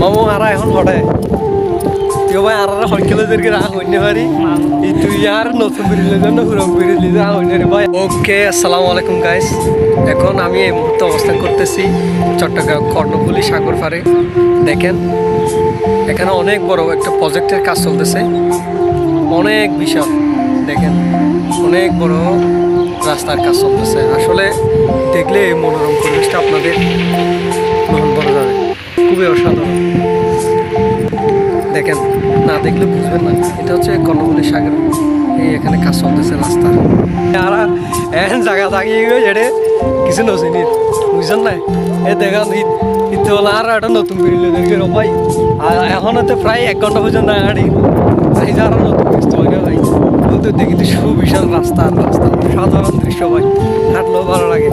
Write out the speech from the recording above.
মামু, আরা, এখন হঠাৎ তুই ভাই আর হরকেলদেরকে রাখ অন্য পারি এই তুই আর নতুন বেরিয়ে জন্য হুরম বেরিয়ে যা অন্য ভাই, ওকে, আসসালামু আলাইকুম গাইস এখন আমি এই মুহূর্তে অবস্থান করতেছি চট্টগ্রাম কর্ণফুলি সাগর পাড়ে। দেখেন, এখানে অনেক বড় একটা প্রজেক্টের কাজ চলতেছে। অনেক বিশাল, দেখেন, অনেক বড় রাস্তার কাজ চলতেছে। আসলে দেখলে এই মনোরম পরিবেশটা আপনাদের। খুবই অসাধারণ। দেখেন, না দেখলে বুঝবেন না। এটা হচ্ছে কর্ণফুলি সাগর। এই এখানে কাজ চলতেছে রাস্তা। আর এখন জায়গা থাকিয়ে এটা কিছু নচিনি বুঝছেন না? এ দেখেন ঈদ হলো আর একটা নতুন বেরিয়ে দেখে ভাই। আর এখন তো প্রায় এক ঘণ্টা পর্যন্ত হাঁটি এই যে আরও নতুন কিছু হয় ভাই। বলতে দেখি তো সুবিশাল রাস্তা রাস্তা সাধারণ দৃশ্য ভাই। হাঁটলেও ভালো লাগে।